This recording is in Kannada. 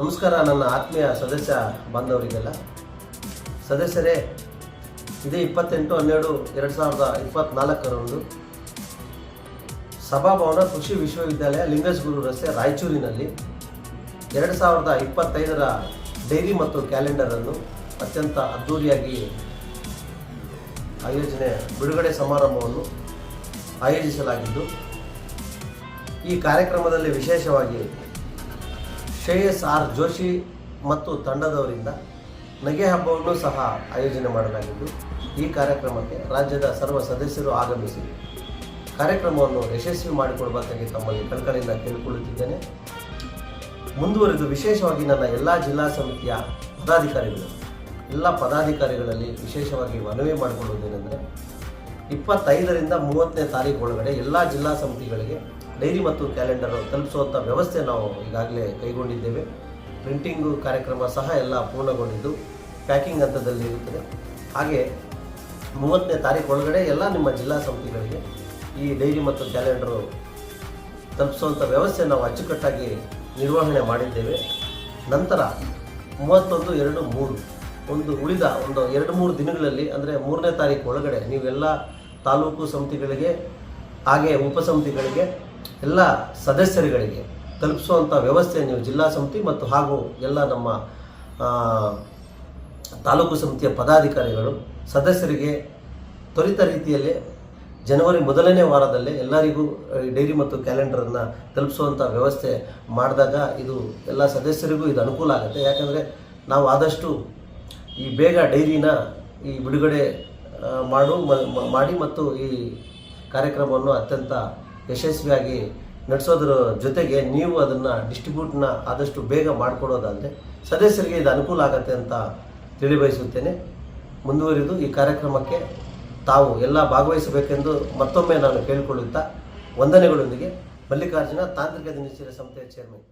ನಮಸ್ಕಾರ, ನನ್ನ ಆತ್ಮೀಯ ಸದಸ್ಯ ಬಾಂಧವರಿಗೆಲ್ಲ. ಸದಸ್ಯರೇ, ಇದೇ ಇಪ್ಪತ್ತೆಂಟು ಹನ್ನೆರಡು ಎರಡು ಸಾವಿರದ ಇಪ್ಪತ್ತ್ನಾಲ್ಕರಂದು ಸಭಾಭವನ ಕೃಷಿ ವಿಶ್ವವಿದ್ಯಾಲಯ ಲಿಂಗಸ್ಗುರು ರಸ್ತೆ ರಾಯಚೂರಿನಲ್ಲಿ ಎರಡು ಸಾವಿರದ ಇಪ್ಪತ್ತೈದರ ಡೈರಿ ಮತ್ತು ಕ್ಯಾಲೆಂಡರನ್ನು ಅತ್ಯಂತ ಅದ್ಧೂರಿಯಾಗಿ ಆಯೋಜನೆ, ಬಿಡುಗಡೆ ಸಮಾರಂಭವನ್ನು ಆಯೋಜಿಸಲಾಗಿದ್ದು, ಈ ಕಾರ್ಯಕ್ರಮದಲ್ಲಿ ವಿಶೇಷವಾಗಿ ಶ್ರೇಯಸ್ ಆರ್ ಜೋಶಿ ಮತ್ತು ತಂಡದವರಿಂದ ನಗೆ ಹಬ್ಬವನ್ನು ಸಹ ಆಯೋಜನೆ ಮಾಡಲಾಗಿದ್ದು, ಈ ಕಾರ್ಯಕ್ರಮಕ್ಕೆ ರಾಜ್ಯದ ಸರ್ವ ಸದಸ್ಯರು ಆಗಮಿಸಿ ಕಾರ್ಯಕ್ರಮವನ್ನು ಯಶಸ್ವಿ ಮಾಡಿಕೊಡಬೇಕಾಗಿ ತಮ್ಮಲ್ಲಿ ಕಣ್ಕಳಿಂದ ಕೇಳಿಕೊಳ್ಳುತ್ತಿದ್ದೇನೆ. ಮುಂದುವರೆದು ವಿಶೇಷವಾಗಿ ನನ್ನ ಎಲ್ಲ ಜಿಲ್ಲಾ ಸಮಿತಿಯ ಪದಾಧಿಕಾರಿಗಳು, ಎಲ್ಲ ಪದಾಧಿಕಾರಿಗಳಲ್ಲಿ ವಿಶೇಷವಾಗಿ ಮನವಿ ಮಾಡಿಕೊಳ್ಳುವುದೇನೆಂದರೆ, ಇಪ್ಪತ್ತೈದರಿಂದ ಮೂವತ್ತನೇ ತಾರೀಕು ಒಳಗಡೆ ಎಲ್ಲ ಜಿಲ್ಲಾ ಸಮಿತಿಗಳಿಗೆ ಡೈರಿ ಮತ್ತು ಕ್ಯಾಲೆಂಡರ್ ತಲುಪಿಸುವಂಥ ವ್ಯವಸ್ಥೆ ನಾವು ಈಗಾಗಲೇ ಕೈಗೊಂಡಿದ್ದೇವೆ. ಪ್ರಿಂಟಿಂಗು ಕಾರ್ಯಕ್ರಮ ಸಹ ಎಲ್ಲ ಪೂರ್ಣಗೊಂಡಿದ್ದು, ಪ್ಯಾಕಿಂಗ್ ಹಂತದಲ್ಲಿ ಇರುತ್ತದೆ. ಹಾಗೆ ಮೂವತ್ತನೇ ತಾರೀಕು ಒಳಗಡೆ ಎಲ್ಲ ನಿಮ್ಮ ಜಿಲ್ಲಾ ಸಮಿತಿಗಳಿಗೆ ಈ ಡೈರಿ ಮತ್ತು ಕ್ಯಾಲೆಂಡರು ತಲುಪಿಸುವಂಥ ವ್ಯವಸ್ಥೆ ನಾವು ಅಚ್ಚುಕಟ್ಟಾಗಿ ನಿರ್ವಹಣೆ ಮಾಡಿದ್ದೇವೆ. ನಂತರ ಮೂವತ್ತೊಂದು, ಎರಡು, ಮೂರು, ಒಂದು ಉಳಿದ ಒಂದು ಎರಡು, ಮೂರು ದಿನಗಳಲ್ಲಿ, ಅಂದರೆ ಮೂರನೇ ತಾರೀಕು ಒಳಗಡೆ ನೀವೆಲ್ಲ ತಾಲೂಕು ಸಮಿತಿಗಳಿಗೆ, ಹಾಗೆ ಉಪಸಮಿತಿಗಳಿಗೆ ಎಲ್ಲ ಸದಸ್ಯರುಗಳಿಗೆ ತಲುಪಿಸುವಂಥ ವ್ಯವಸ್ಥೆ ನೀವು ಜಿಲ್ಲಾ ಸಮಿತಿ ಮತ್ತು ಹಾಗೂ ಎಲ್ಲ ನಮ್ಮ ತಾಲೂಕು ಸಮಿತಿಯ ಪದಾಧಿಕಾರಿಗಳು ಸದಸ್ಯರಿಗೆ ತ್ವರಿತ ರೀತಿಯಲ್ಲಿ ಜನವರಿ ಮೊದಲನೇ ವಾರದಲ್ಲೇ ಎಲ್ಲರಿಗೂ ಡೈರಿ ಮತ್ತು ಕ್ಯಾಲೆಂಡರನ್ನು ತಲುಪಿಸುವಂಥ ವ್ಯವಸ್ಥೆ ಮಾಡಿದಾಗ ಇದು ಎಲ್ಲ ಸದಸ್ಯರಿಗೂ ಇದು ಅನುಕೂಲ ಆಗುತ್ತೆ. ಯಾಕಂದರೆ ನಾವು ಆದಷ್ಟು ಈ ಬೇಗ ಡೈರಿನ ಈ ಬಿಡುಗಡೆ ಮಾಡು ಮಾಡಿ ಮತ್ತು ಈ ಕಾರ್ಯಕ್ರಮವನ್ನು ಅತ್ಯಂತ ಯಶಸ್ವಿಯಾಗಿ ನಡೆಸೋದ್ರ ಜೊತೆಗೆ ನೀವು ಅದನ್ನು ಡಿಸ್ಟ್ರಿಬ್ಯೂಟ್ನ ಆದಷ್ಟು ಬೇಗ ಮಾಡಿಕೊಡೋದಾದರೆ ಸದಸ್ಯರಿಗೆ ಇದು ಅನುಕೂಲ ಆಗತ್ತೆ ಅಂತ ತಿಳಿಬಯಸುತ್ತೇನೆ. ಮುಂದುವರಿದು ಈ ಕಾರ್ಯಕ್ರಮಕ್ಕೆ ತಾವು ಎಲ್ಲ ಭಾಗವಹಿಸಬೇಕೆಂದು ಮತ್ತೊಮ್ಮೆ ನಾನು ಕೇಳಿಕೊಳ್ಳುತ್ತಾ ವಂದನೆಗಳೊಂದಿಗೆ. ಮಲ್ಲಿಕಾರ್ಜುನ ತಾಂತ್ರಿಕ ದಿನಚರಿ ಸಂಸ್ಥೆಯ ಚೇರ್ಮನ್